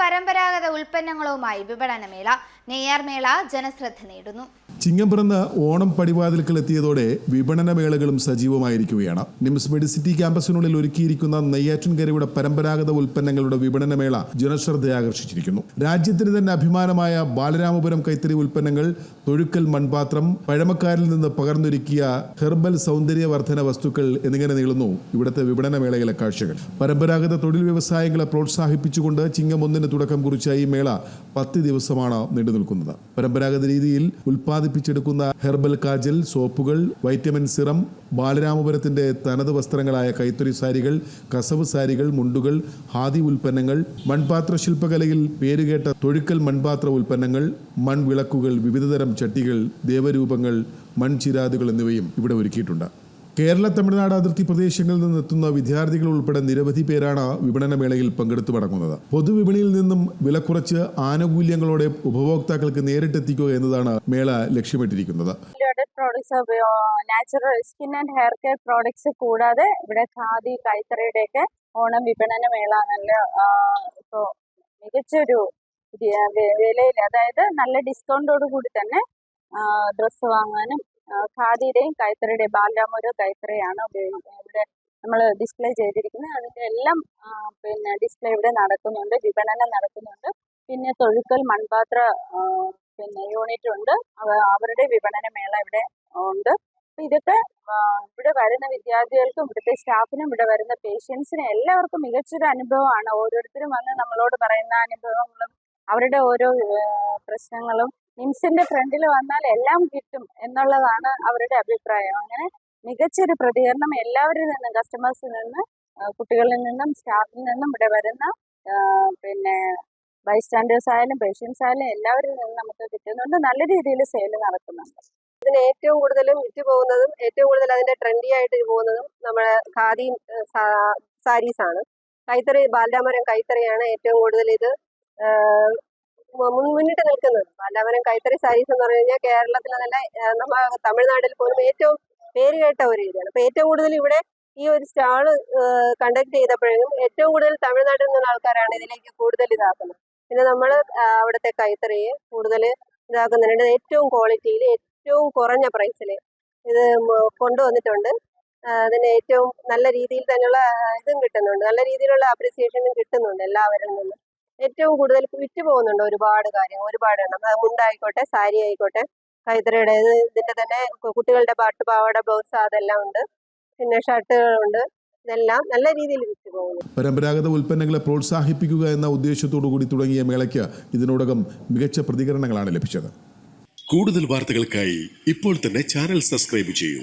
പരമ്പരാഗത ഉൽപ്പന്നങ്ങളുമായി വിപണനമേള നെയ്യാർമേള ജനശ്രദ്ധ നേടുന്നു. ചിങ്ങം പിറന്ന് ഓണം പടിവാതിൽക്കൽ എത്തിയതോടെ വിപണന മേളകളും സജീവമായിരിക്കുകയാണ്. നിംസ് മെഡിസിറ്റി ക്യാമ്പസിനുള്ളിൽ ഒരുക്കിയിരിക്കുന്ന നെയ്യാറ്റിൻകരയുടെ പരമ്പരാഗത ഉൽപ്പന്നങ്ങളുടെ വിപണന മേള ജനശ്രദ്ധ ആകർഷിച്ചിരിക്കുന്നു രാജ്യത്തിന് തന്നെ അഭിമാനമായ ബാലരാമപുരം കൈത്തറി ഉൽപ്പന്നങ്ങൾ തൊഴുക്കൽ മൺപാത്രം പഴമക്കാരിൽ നിന്ന് പകർന്നൊരുക്കിയ ഹെർബൽ സൗന്ദര്യവർദ്ധന വസ്തുക്കൾ എന്നിങ്ങനെ നീളുന്നു ഇവിടുത്തെ വിപണനമേളയിലെ കാഴ്ചകൾ. പരമ്പരാഗത തൊഴിൽ വ്യവസായങ്ങളെ പ്രോത്സാഹിപ്പിച്ചുകൊണ്ട് ചിങ്ങം ഒന്നിന് തുടക്കം കുറിച്ച ഈ മേള പത്ത് ദിവസമാണ് നീണ്ടു നിൽക്കുന്നത് പരമ്പരാഗത രീതിയിൽ ഉൽപ്പാദിപ്പിച്ചെടുക്കുന്ന ഹെർബൽ കാജൽ സോപ്പുകൾ വൈറ്റമിൻ സിറം ബാലരാമപുരത്തിന്റെ തനത് വസ്ത്രങ്ങളായ കൈത്തറി സാരികൾ കസവ് സാരികൾ മുണ്ടുകൾ ഹാദി ഉൽപ്പന്നങ്ങൾ മൺപാത്ര ശില്പകലയിൽ പേരുകേട്ട തൊഴുക്കൽ മൺപാത്ര ഉൽപ്പന്നങ്ങൾ മൺവിളക്കുകൾ വിവിധതരം ചട്ടികൾ ദേവരൂപങ്ങൾ മൺചിരാതുകൾ എന്നിവയും ഇവിടെ ഒരുക്കിയിട്ടുണ്ട്. കേരള തമിഴ്നാട് അതിർത്തി പ്രദേശങ്ങളിൽ നിന്നെത്തുന്ന വിദ്യാർത്ഥികൾ ഉൾപ്പെടെ നിരവധി പേരാണ് വിപണനമേളയിൽ പങ്കെടുത്തു മടങ്ങുന്നത്. പൊതുവിപണിയിൽ നിന്നും വില കുറച്ച് ആനുകൂല്യങ്ങളോടെ ഉപഭോക്താക്കൾക്ക് നേരിട്ടെത്തിക്കുക എന്നതാണ് മേള ലക്ഷ്യമിട്ടിരിക്കുന്നത്. Natural skin and hair care products കൂടാതെ ഇവിടെ ഖാദി കൈത്തറിയുടെയൊക്കെ ഓണം വിപണന മേള നല്ല മികച്ചൊരു വിലയിൽ അതായത് നല്ല ഡിസ്കൗണ്ടോട് കൂടി തന്നെ ഡ്രസ്സ് വാങ്ങാനും ഖാദിയുടെയും കൈത്തറിയുടെയും ബാലരാമൂരോ കൈത്തറിയാണ് ഉപയോഗിക്കുന്നത് ഇവിടെ നമ്മൾ ഡിസ്പ്ലേ ചെയ്തിരിക്കുന്നത്. അതിന്റെ എല്ലാം പിന്നെ ഡിസ്പ്ലേ ഇവിടെ നടക്കുന്നുണ്ട് വിപണനം നടക്കുന്നുണ്ട്. പിന്നെ തൊഴുക്കൽ മൺപാത്ര പിന്നെ യൂണിറ്റ് ഉണ്ട്. അവരുടെ വിപണന മേള ഇവിടെ ഉണ്ട്. ഇതൊക്കെ ഇവിടെ വരുന്ന വിദ്യാർത്ഥികൾക്കും ഇവിടുത്തെ സ്റ്റാഫിനും ഇവിടെ വരുന്ന പേഷ്യൻസിനും എല്ലാവർക്കും മികച്ചൊരു അനുഭവമാണ്. ഓരോരുത്തരും വന്ന് നമ്മളോട് പറയുന്ന അനുഭവങ്ങളും അവരുടെ ഓരോ പ്രശ്നങ്ങളും നിംസിന്റെ ഫ്രണ്ടിൽ വന്നാൽ എല്ലാം കിട്ടും എന്നുള്ളതാണ് അവരുടെ അഭിപ്രായം. അങ്ങനെ മികച്ചൊരു പ്രതികരണം എല്ലാവരിൽ നിന്നും കസ്റ്റമേഴ്സിൽ നിന്ന് കുട്ടികളിൽ നിന്നും സ്റ്റാഫിൽ നിന്നും ഇവിടെ വരുന്ന പിന്നെ ബൈസ്റ്റാൻഡേഴ്സ് ആയാലും പേഷ്യൻസ് ആയാലും എല്ലാവരിൽ നിന്നും നമുക്ക് കിട്ടുന്നുണ്ട്. നല്ല രീതിയിൽ സെയിൽ നടക്കുന്നുണ്ട്. ഇതിന് ഏറ്റവും കൂടുതലും വിറ്റ് പോകുന്നതും ഏറ്റവും കൂടുതൽ അതിന്റെ ട്രെൻഡി ആയിട്ട് പോകുന്നതും നമ്മുടെ ഖാദി സാരീസ് ആണ് കൈത്തറി ബാലരാമരം കൈത്തറിയാണ് ഏറ്റവും കൂടുതൽ ഇത് മുന്നിട്ട് നിൽക്കുന്നത്. പല്ലവനം കൈത്തറി സാരീസ് എന്ന് പറഞ്ഞു കഴിഞ്ഞാൽ കേരളത്തിൽ നല്ല നമ്മൾ നമ്മ തമിഴ്നാട്ടിൽ പോലും ഏറ്റവും പേര് കേട്ട ഒരു രീതിയാണ് അപ്പൊ ഏറ്റവും കൂടുതൽ ഇവിടെ ഈ ഒരു സ്റ്റാൾ കണ്ടക്ട് ചെയ്തപ്പോഴും ഏറ്റവും കൂടുതൽ തമിഴ്നാട്ടിൽ നിന്നുള്ള ആൾക്കാരാണ് ഇതിലേക്ക് കൂടുതൽ ഇതാക്കുന്നത്. പിന്നെ നമ്മൾ അവിടുത്തെ കൈത്തറിയെ കൂടുതൽ ഇതാക്കുന്നുണ്ട്. ഏറ്റവും ക്വാളിറ്റിയിൽ ഏറ്റവും കുറഞ്ഞ പ്രൈസിൽ ഇത് കൊണ്ടുവന്നിട്ടുണ്ട്. അതിന് ഏറ്റവും നല്ല രീതിയിൽ തന്നെയുള്ള ഇതും കിട്ടുന്നുണ്ട്. നല്ല രീതിയിലുള്ള അപ്രിസിയേഷനും കിട്ടുന്നുണ്ട് എല്ലാവരിൽ നിന്നും. ഏറ്റവും കൂടുതൽ വിറ്റ് പോകുന്നുണ്ട് ഒരുപാട് കാര്യങ്ങൾ ഒരുപാട് എണ്ണം. അത് മുണ്ടായിക്കോട്ടെ സാരി ആയിക്കോട്ടെ കൈത്തറിയുടെ ഇതിന്റെ തന്നെ കുട്ടികളുടെ പാട്ട് പാവാട ബ്ലൗസ് അതെല്ലാം ഉണ്ട്. പിന്നെ ഷർട്ടുകളുണ്ട്. ഇതെല്ലാം നല്ല രീതിയിൽ വിറ്റ് പോകുന്നു. പരമ്പരാഗത ഉൽപ്പന്നങ്ങളെ പ്രോത്സാഹിപ്പിക്കുക എന്ന ഉദ്ദേശത്തോടു കൂടി തുടങ്ങിയ മേളയ്ക്ക് ഇതിനോടകം മികച്ച പ്രതികരണങ്ങളാണ് ലഭിച്ചത്. കൂടുതൽ വാർത്തകൾക്കായി ഇപ്പോൾ തന്നെ ചാനൽ സബ്സ്ക്രൈബ് ചെയ്യൂ.